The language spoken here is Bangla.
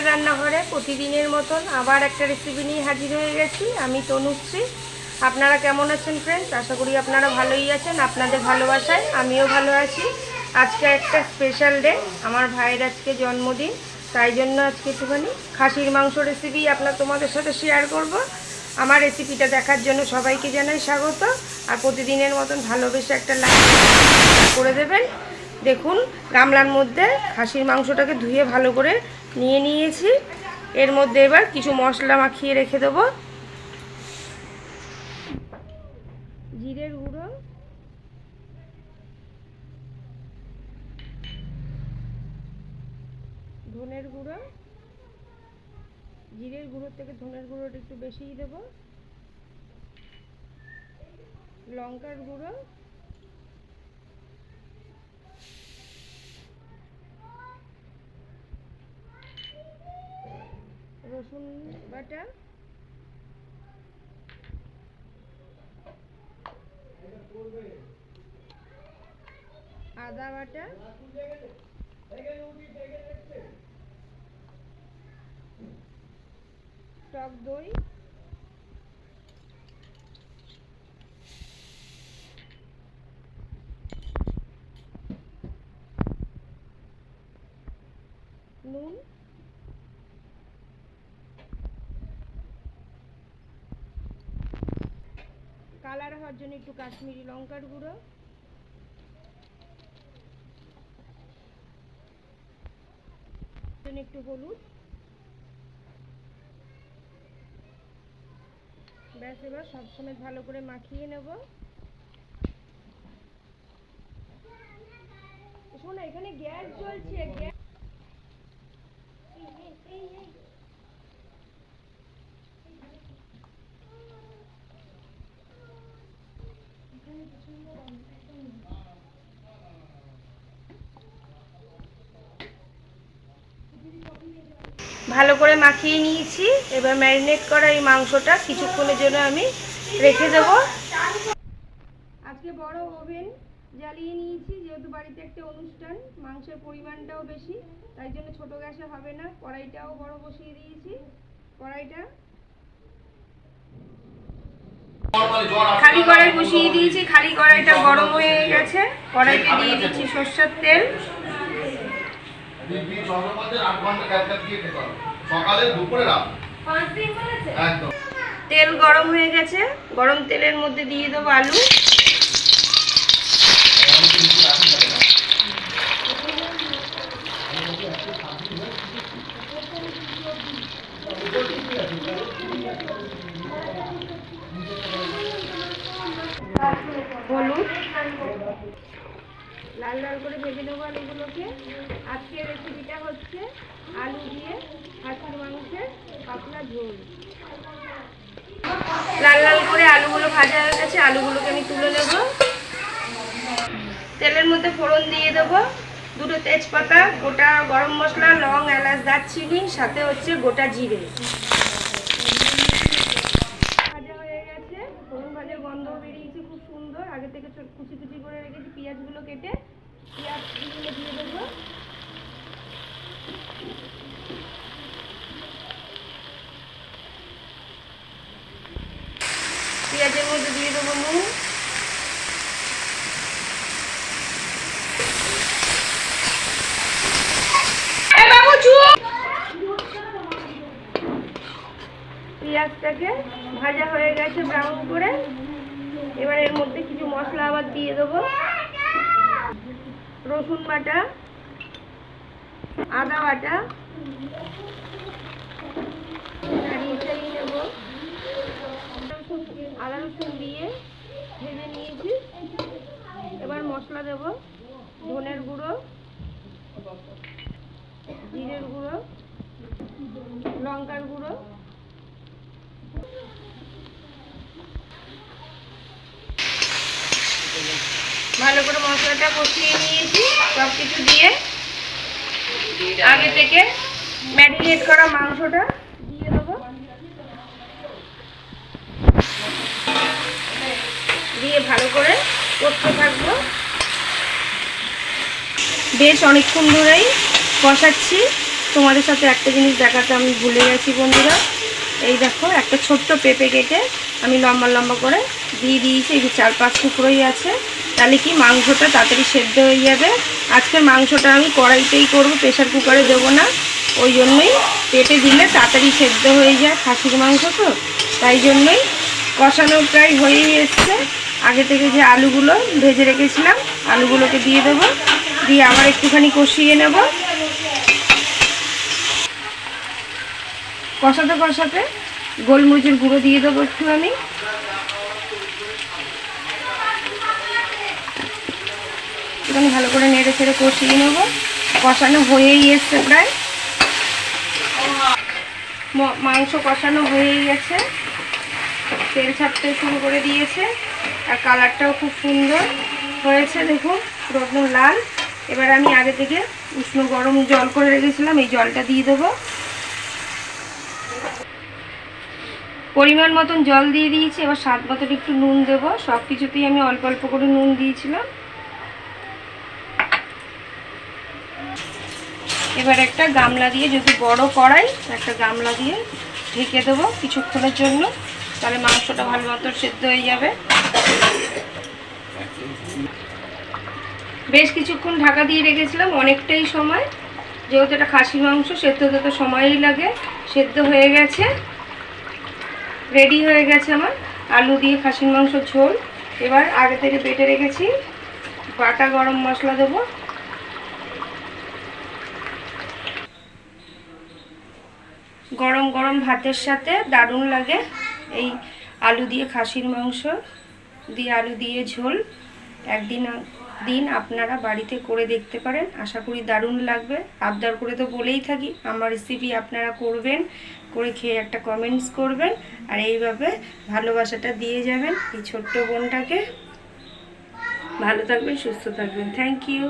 আমার রান্নাঘরে প্রতিদিনের মতন আবার একটা রেসিপি নিয়ে হাজির হয়ে গেছি। আমি তনুশ্রী। আপনারা কেমন আছেন ফ্রেন্ডস আশা করি আপনারা ভালোই আছেন, আপনাদের ভালোবাসায় আমিও ভালো আছি। আজকে একটা স্পেশাল ডে আমার ভাইয়ের আজকে জন্মদিন, তাই জন্য আজকে একটুখানি খাসির মাংস রেসিপি আপনার তোমাদের সাথে শেয়ার করব। আমার রেসিপিটা দেখার জন্য সবাইকে জানাই স্বাগত, আর প্রতিদিনের মতন ভালোবেসে একটা লাইক করে দেবেন। দেখুন, গামলার মধ্যে খাসির মাংসটাকে ধুয়ে ভালো করে নিয়ে নিয়েছি। এর মধ্যে এবার কিছু মশলা মাখিয়ে রেখে দেবো। জিরের গুঁড়ো। ধনের গুঁড়ো। জিরের গুঁড়োর থেকে ধনের গুঁড়োটা একটু বেশিই দেবো। লঙ্কার গুঁড়ো। রসুন বাটা। আদা বাটা। টক দই। নুন। কালার হওয়ার জন্য একটু কাশ্মীরি লঙ্কার গুঁড়ো। একটু হলুদ। ব্যাস, এবার সবসময় ভালো করে মাখিয়ে নেব। শোনো, এখানে গ্যাস জ্বলছে, গ্যাস ভালো করে মাখিয়ে নিয়েছি। এবার ম্যারিনেট করা এই মাংসটা কিছুক্ষণের জন্য আমি রেখে দেব। আজকে বড় ওভেন জ্বালিয়ে নিয়েছি, যেহেতু বাড়িতে একটা অনুষ্ঠান, মাংসের পরিমাণটাও বেশি, তাই জন্য ছোট গ্যাসে হবে না। কড়াইটাও বড় বসিয়ে দিয়েছি। কড়াইটা খালি কড়াই বসিয়ে দিয়েছি, খালি কড়াইটা গরম হয়ে গেছে। কড়াইতে দিয়ে দিচ্ছি সর্ষের তেল। দিব্যি চন্দ্রপথের আট ঘণ্টা ক্যাব ক্যাব দিয়ে খেতে হবে সকালে দুপুরে রাত। একদম। তেল গরম হয়ে গেছে। গরম তেলের মধ্যে দিয়ে দেবো আলু। হলুদ। লাল লাল করে ভেজে নেব আলুগুলোকে আজকের রেসিপিটা হচ্ছে আলু দিয়ে হাঁসের মাংসের পাতলা ঝোল। লাল লাল করে আলুগুলো ভাজা হয়ে গেছে, আলুগুলোকে আমি তুলে নেব। তেলের মধ্যে ফোড়ন দিয়ে দেবো। দুটো তেজপাতা, গোটা গরম মশলা, লং এলাচ, দারচিনি, সাথে হচ্ছে গোটা জিরে ভাজা হয়ে গেছে ভাজার গন্ধ বেরিয়েছে খুব সুন্দর। আগে থেকে কুচি কুচি করে রেখেছি, পেঁয়াজগুলো কেটে পেঁয়াজগুলো দিয়ে দেবো। পেঁয়াজের মধ্যে দিয়ে দেবো নুন। পেঁয়াজটাকে ভাজা হয়ে গেছে ব্রাউন করে। এবার এর মধ্যে কিছু মশলা আবার দিয়ে দেবো। রসুন বাটা, আদা বাটা আদা রসুন দিয়ে ভেজে নিয়েছি। এবার মশলা দেব, ধনের গুঁড়ো, জিরের গুঁড়ো, লঙ্কার গুঁড়ো। ভালো করে মশলাটা কষিয়ে নিয়েছি সব কিছু দিয়ে। আগে থেকে ম্যারিনেট করা মাংসটা দিয়ে দেবো। দিয়ে ভালো করে করতে থাকব। বেশ অনেকক্ষণ ধরেই কষাচ্ছি। তোমাদের সাথে একটা জিনিস দেখাতে আমি ভুলে গেছি বন্ধুরা। এই দেখো, একটা ছোট্ট পেঁপে কেটে আমি লম্বা লম্বা করে দিয়ে দিয়েছি, এই চার পাঁচ টুকরোই আছে। তাহলে কি মাংসটা তাড়াতাড়ি সেদ্ধ হয়ে যাবে? আজকের মাংসটা আমি কড়াইতেই করব প্রেশার কুকারে দেবো না। ওই জন্যই পেটে দিলে তাড়াতাড়ি সেদ্ধ হয়ে যায় খাসির মাংস তো। তাই জন্যই কষানো প্রায় হয়েই এসছে। আগে থেকে যে আলুগুলো ভেজে রেখেছিলাম, আলুগুলোকে দিয়ে দেবো। দিয়ে আবার একটুখানি কষিয়ে নেব। কষাতে কষাতে গোলমরিচের গুঁড়ো দিয়ে দেবো একটু আমি। একটুখানি ভালো করে নেড়ে ছেড়ে কষিয়ে নেব। কষানো হয়েই এসছে প্রায়। মাংস কষানো হয়েই গেছে। তেল ছাড়তে শুরু করে দিয়েছে। আর কালারটাও খুব সুন্দর হয়েছে, দেখুন, রত্ন লাল। এবার আমি আগে থেকে উষ্ণ গরম জল করে রেখেছিলাম, এই জলটা দিয়ে দেবো। পরিমাণ মতন জল দিয়ে দিয়েছি, এবার স্বাদ মতন একটু নুন দেবো। সব কিছুতেই আমি অল্প অল্প করে নুন দিয়েছিলাম। এবার একটা গামলা দিয়ে যদি বড় কড়াই, একটা গামলা দিয়ে ঢেকে দেবো কিছুক্ষণের জন্য, তাহলে মাংসটা ভালো মতো সেদ্ধ হয়ে যাবে। বেশ কিছুক্ষণ ঢাকা দিয়ে রেখেছিলাম, অনেকটাই সময়। যেহেতু এটা খাসির মাংস, সেদ্ধ হতে তো সময়ই লাগে। সেদ্ধ হয়ে গেছে। রেডি হয়ে গেছে আমার। আলু দিয়ে খাসির মাংস ঝোল। এবার আগে থেকে বেটে রেখেছি। বাটা গরম মশলা দেবো। গরম গরম ভাতের সাথে দারুণ লাগে। এই আলু দিয়ে খাসির মাংস, দিয়ে আলু দিয়ে ঝোল। একদিন দিন আপনারা বাড়িতে করে দেখতে পারেন। আশা করি দারুণ লাগবে। আবদার করে তো বলেই থাকি, আমার রেসিপি আপনারা করবেন, করে খেয়ে একটা কমেন্টস করবেন। আর এইভাবে ভালোবাসাটা দিয়ে যাবেন এই ছোট্ট বোনটাকে। ভালো থাকবেন, সুস্থ থাকবেন। Thank you